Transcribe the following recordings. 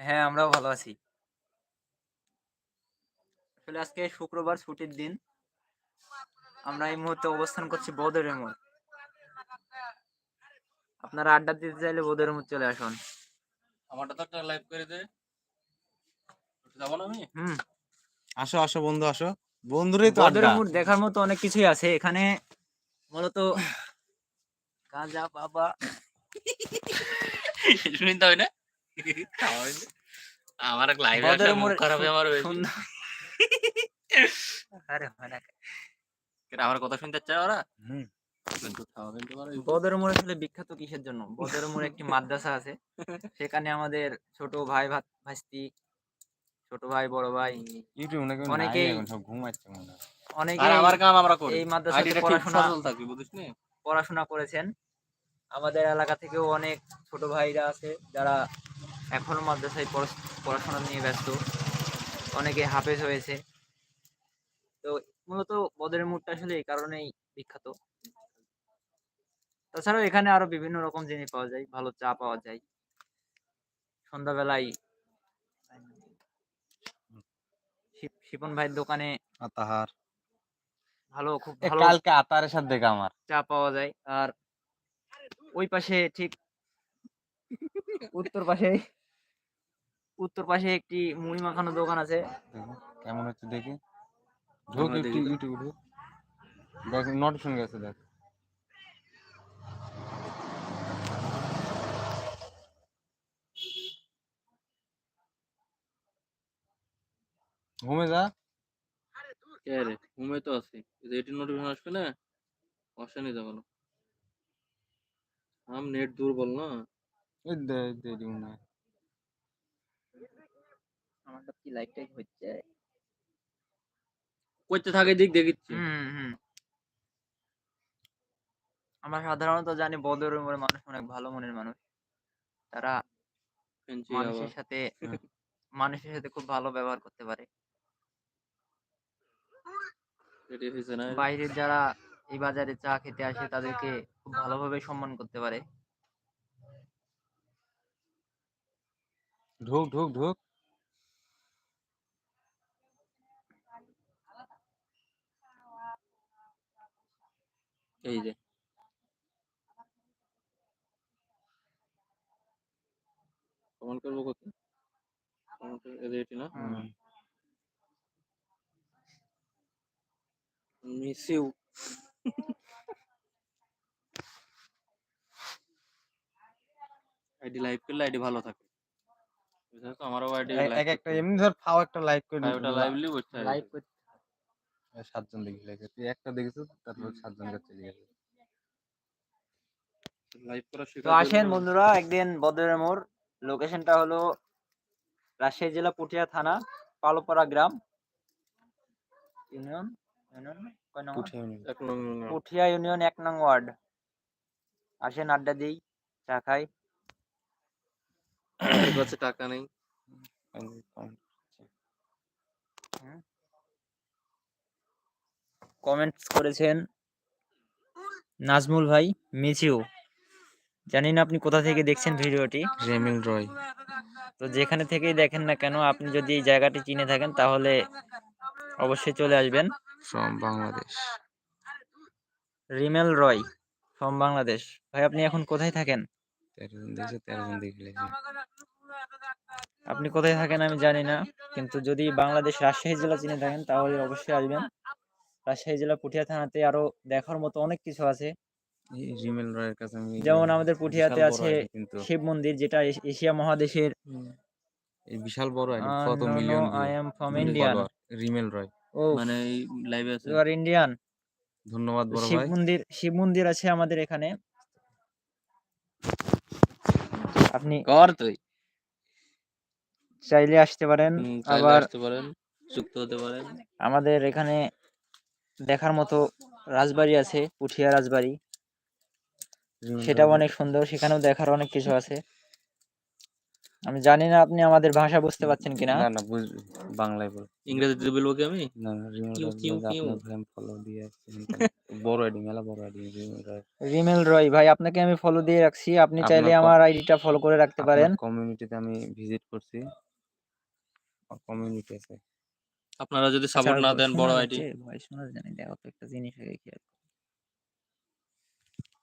হ্যাঁ, আমরাও ভালো আছি। আসলে আজকে শুক্রবার ছুটির দিন। আমরা এই মুহূর্তে অবস্থান করছি বদরের মোড়। আপনারা আড্ডা দিতে চাইলে বদরের মোড় চলে আসুন। আমারটা তো একটা লাইভ করে দে যাব না আমি হুম, আসো আসো বন্ধু আসো বন্ধুরই তো বদরের মোড় দেখার মতো অনেক কিছুই আছে। এখানে মূলত গাঁজা, বাবা শুনতে হবে না আমার এক লাইভে আসা মুখ খারাপ হয়ে আমার। আরে হয় না। কেন আমার কথা শুনতে চায় ওরা বদরের মোড় আসলে বিখ্যাত কিসের জন্য? বদরের মোড়ে একটি মাদ্রাসা আছে। সেখানে আমাদের ছোট ভাই ভাত ভাস্তি, ছোট ভাই, বড় ভাই ইউটিউব অনেকেই- সব ঘুমাচ্ছে মনে হয় অনেকে আমার কাম আমরা করি এই মাদ্রাসাতে পড়াশোনা সচল থাকবি বুঝিস পড়াশোনা করেছেন। আমাদের এলাকা থেকেও অনেক ছোট ভাইরা আছে যারা এখনও মাদ্রাসায় পড়াশ- পড়াশোনা নিয়ে ব্যস্ত। অনেকে হাফেজ হয়েছে। তো মূলত বদরের মোড়টা আসলে এই কারণেই বিখ্যাত। তাছাড়াও এখানে আরও বিভিন্ন রকম জিনিস পাওয়া যায়। ভালো চা পাওয়া যায়। সন্ধ্যাবেলায় শিপ- শিপন ভাইয়ের দোকানে আতাহার ভালো খুব ভালো কালকে আতারের সাথে দেখা আমার চা পাওয়া যায় আর ওই পাশে ঠিক উত্তর পাশে উত্তর পাশে একটি মুড়ি মাখানো দোকান আছে। কেমন হচ্ছে দেখি। ঢোক দেখি ইউটিউব ঢোক। দেখ নোটিফিকেশন গেছে দেখ। ঘুমে যা। কে রে? ঘুমে তো আছি। এটি নোটিফিকেশন আসবে না? আসেনি যাব আম নেট দুর্বল না? এই দে দে দিও না আমারটা কি লাইট টাইট হচ্ছে। করতে থাকে দিক দেখিচ্ছি। হুম হুম। আমরা সাধারণত জানি বদরের মোড়ে মানুষ অনেক ভালো মনের মানুষ। তারা মানুষের সাথে মানুষের সাথে খুব ভালো ব্যবহার করতে পারে। বাইরের যারা এই বাজারে চা খেতে আসে তাদেরকে খুব ভালোভাবে সম্মান করতে পারে। ঢুক ঢোক ঢোক। এই যে কমেন্ট করব কত কমেন্ট এই যে এটি না হুম। মিস ইউ আইডি লাইভ করলে আইডি ভালো থাকে বুঝছ তো আমারও আইডি এ- এক একটা এমনি ধর ফাও একটা লাইক করে লাইভ ওটা লাইভলি বসতে লাইভ করতে সাতজন দেখি লাইক তুই একটা দেখেছিস তারপর সাতজন কাছে গেছে লাইভ তো আসেন বন্ধুরা একদিন বদরের মোড়। লোকেশনটা হলো রাজশাহী জেলা পুঠিয়া থানা পালোপাড়া গ্রাম। ইউনিয়ন। পুঠিয়া ইউনিয়ন এক নং ওয়ার্ড। আসেন আড্ডা দিই চা খাই। টাকা নেই। কমেন্টস করেছেন নাজমুল ভাই মিচিউ জানি না আপনি কোথা থেকে দেখছেন ভিডিওটি। রেমিল রয়। তো যেখানে থেকেই দেখেন না কেন আপনি যদি এই জায়গাটি চিনে থাকেন তাহলে অবশ্যই চলে আসবেন। ফ্রম বাংলাদেশ। রিমেল রয় ফ্রম বাংলাদেশ। ভাই আপনি এখন কোথায় থাকেন? তেরো জন দেখছে তেরো জন দেখে লেগেছে আপনি কোথায় থাকেন আমি জানি না কিন্তু যদি বাংলাদেশ রাজশাহী জেলা চিনে থাকেন তাহলে অবশ্যই আসবেন। রাজশাহী জেলা পুঠিয়া থানাতে আরও দেখার মতো অনেক কিছু আছে। রিমেল রয়ের কাছে আমি যেমন আমাদের পুঠিয়াতে আছে শিব মন্দির যেটা এশিয়া মহাদেশের বিশাল বড় কত million from Indian. Rimel Roy. ও মানে লাইভে আছে। ইউ আর ইন্ডিয়ান ধন্যবাদ বড় শিব মন্দির শিব মন্দির আছে আমাদের এখানে। আপনি কর তুই। চাইলে আসতে পারেন। আবার আসতে পারেন যুক্ত হতে পারেন। আমাদের এখানে দেখার মতো রাজবাড়ি আছে পুঠিয়া রাজবাড়ি। সেটাও অনেক সুন্দর সেখানেও দেখার অনেক কিছু আছে। আমি জানি না আপনি আমাদের ভাষা বুঝতে পারছেন কিনা। না না বুঝ বাংলায় বল। ইংরেজিতে বলব কি আমি? না না রিমেল কিউ, কিউ, কিউ। ফলো দিয়ে বড় আইডি মেলা বড় আইডি রিমেল রয় ভাই আপনাকে আমি ফলো দিয়ে রাখছি। আপনি চাইলে আমার আইডিটা ফলো করে রাখতে পারেন। কমিউনিটিতে আমি ভিজিট করছি। কমিউনিটি আছে। আপনারা যদি সাপোর্ট না দেন বড় আইডি ভয়েস শোনা জানি দেখো তো একটা জিনিস আগে কি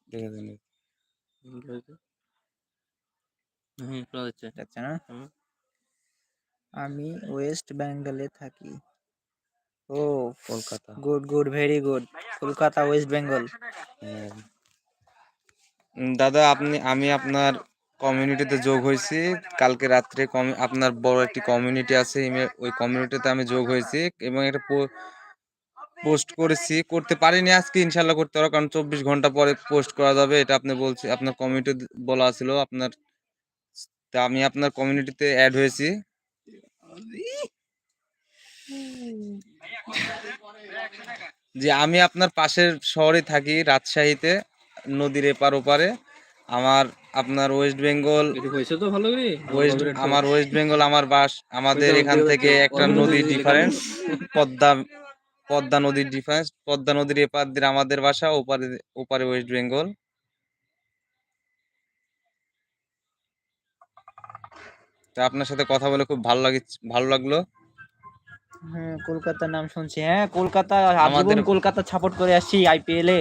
দেখে দিন হুম শোনা যাচ্ছে। যাচ্ছে না? আমি ওয়েস্ট বেঙ্গলে থাকি। ও Kolkata. Good good very good. Kolkata West Bengal. হ্যাঁ। দাদা আপনি আমি আপনার কমিউনিটিতে যোগ হয়েছি। কালকে রাত্রে আপনার বড় একটি কমিউনিটি আছে ওই কমিউনিটিতে আমি যোগ হয়েছি এবং একটা পোস্ট করেছি। করতে পারিনি আজকে ইনশাল্লাহ করতে পারো কারণ চব্বিশ ঘণ্টা পরে পোস্ট করা যাবে, এটা আপনি বলছি আপনার কমিউনিটি বলা ছিল আপনার তা আমি আপনার কমিউনিটিতে অ্যাড হয়েছি। যে আমি আপনার পাশের শহরে থাকি, রাজশাহীতে, নদীর এপার ওপারে। আমার আপনার ওয়েস্ট বেঙ্গল আমার ওয়েস্ট বেঙ্গল আমার বাস আমাদের এখান থেকে একটা নদীর ডিফারেন্স পদ্মা পদ্মা নদীর ডিফারেন্স পদ্মা নদীর এপার দিয়ে আমাদের বাসা ওপারে ওপারে ওয়েস্ট বেঙ্গল তা আপনার সাথে কথা বলে খুব ভালো লাগে ভালো লাগল। হ্যাঁ কলকাতার নাম শুনছি। হ্যাঁ কলকাতা আমাদের- আজীবন কলকাতা সাপোর্ট করে আসছি আইপিএল এ।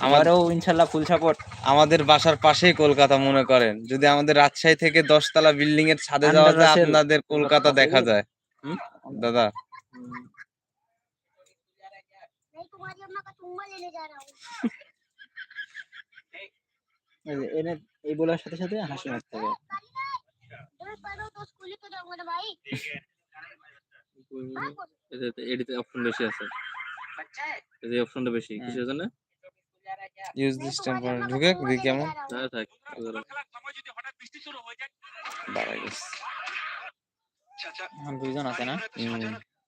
আমারও ইনশাল্লাহ ফুল সাপোর্ট আমাদের বাসার পাশেই কলকাতা মনে করেন যদি আমাদের রাজশাহী থেকে দশতলা বিল্ডিং এর ছাদে যাওয়া যায় আপনাদের কলকাতা দেখা যায় দাদা এই বলার সাথে সাথে হাসি মারতে হবে অপশন বেশি আছে অপশনটা বেশি কিসের জন্য ইউজ দিস টেম্পোরারি ঢুকে দি কেমন? না থাক বাড়া আচ্ছা দুইজন আছে না?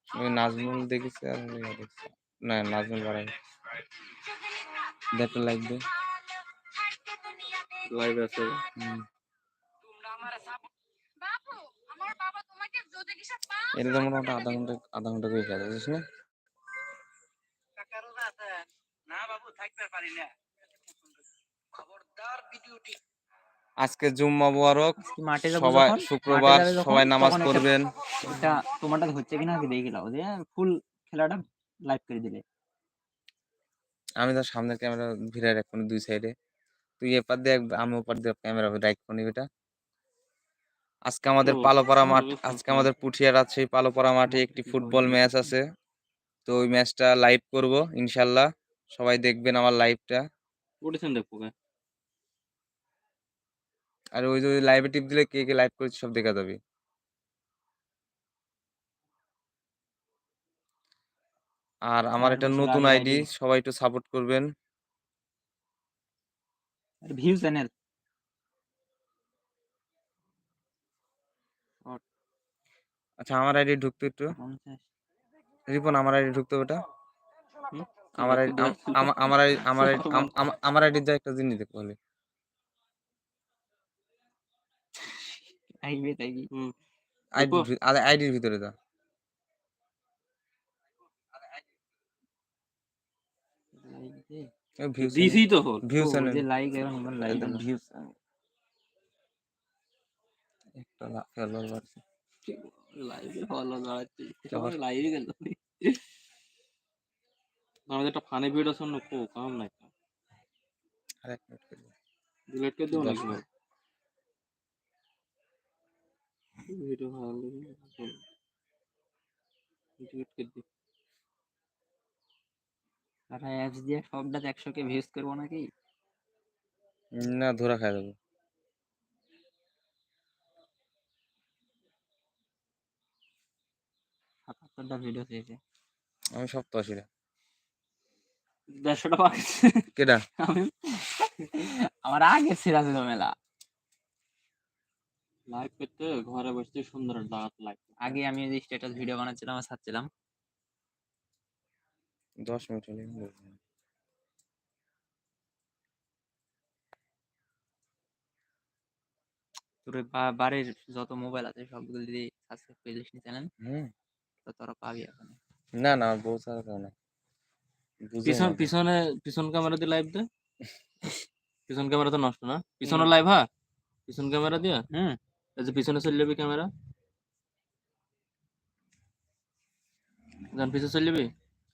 ওই নাজমুল দেখেছি আর ওই দেখছি। না নাজমুল বাড়াই। দেখতে লাইক দে। লাইভ আছে। এটা তো মোটামুটি আধা ঘণ্টা আধা ঘণ্টা করে খেলা বুঝিস না আজকে জুম্মা মুবারক মাঠে যাব সবাই শুক্রবার সবাই নামাজ পড়বেন। এটা তোমারটা হচ্ছে কিনা আগে দেখে নাও যে ফুল খেলাটা লাইভ করে দিলে। আমি তো সামনের ক্যামেরা ভিড়াই রাখব দুই সাইডে তুই এপার দিয়ে আমি ওপার দিয়ে ক্যামেরা রাখব বেটা আজকে আমাদের পালোপাড়া মাঠ আজকে আমাদের পুঠিয়া রাজশাহী পালোপাড়া মাঠে একটি ফুটবল ম্যাচ আছে। তো ওই ম্যাচটা লাইভ করব ইনশাল্লাহ। সবাই দেখবেন আমার লাইভটা দেখব কে? আর ওই যে লাইভে টিপ দিলে কে কে লাইভ করেছে সব দেখা যাবে। আর আমার একটা নতুন আইডি সবাই একটু সাপোর্ট করবেন। ভিউ চ্যানেল আচ্ছা আমার আইডি ঢুকতো একটু। রিপন আমার আইডি ঢুকতো ওটা? আমার আইডি আমার আমার আমার আইডি যা একটা জিনিস দেখো বলে আইবে তাই কি হুম। আইডি আইডির ভিতরে যা। দিছি তো যে লাইক লাইক একটা ফেলোয়ার বাড়ছে। লাইভে ফলো দাঁড়াচ্ছে আবার? লাইভে গেল। আমাদের একটা ফানি ভিডিও আছে না কো কাম নাই। আর এক মিনিট করে ডিলিট করে দেবো দশ নাকি মিনিট। ভিডিও ভালো লাগে ডিলিট করে দিই। তারা অ্যাপস দিয়ে সবটাতে একশো কে ভিউজ করব নাকি? না ধরা খাই দেবো। সাতাত্তরটা ভিডিও চেয়েছে আমি সপ্ত আশিটা দেড়শোটা পাওয়া গেছে কেডা? আমি আমার আগে ছিল ছিল মেলা। লাইভ করতে ঘরে বসে সুন্দর লাইভ আগে আমি ওই স্ট্যাটাস ভিডিও বানাচ্ছিলাম আর ছাড়ছিলাম দশ মিনিট হলে তোর বাড়ির যত মোবাইল আছে সবগুলো যদি সাবস্ক্রাইব করে দিস চ্যানেল তো তোরা পাবি এখন। না না না। বুঝো পিছন পিছনে পিছন ক্যামেরা দিয়ে লাইভ দে। পিছন ক্যামেরা তো নষ্ট না। পিছনে লাইভ হ্যাঁ পিছন ক্যামেরা দিয়ে? হুম। এই যে পিছনে চলে যাবি ক্যামেরা? যান পিছনে চলে যাবি?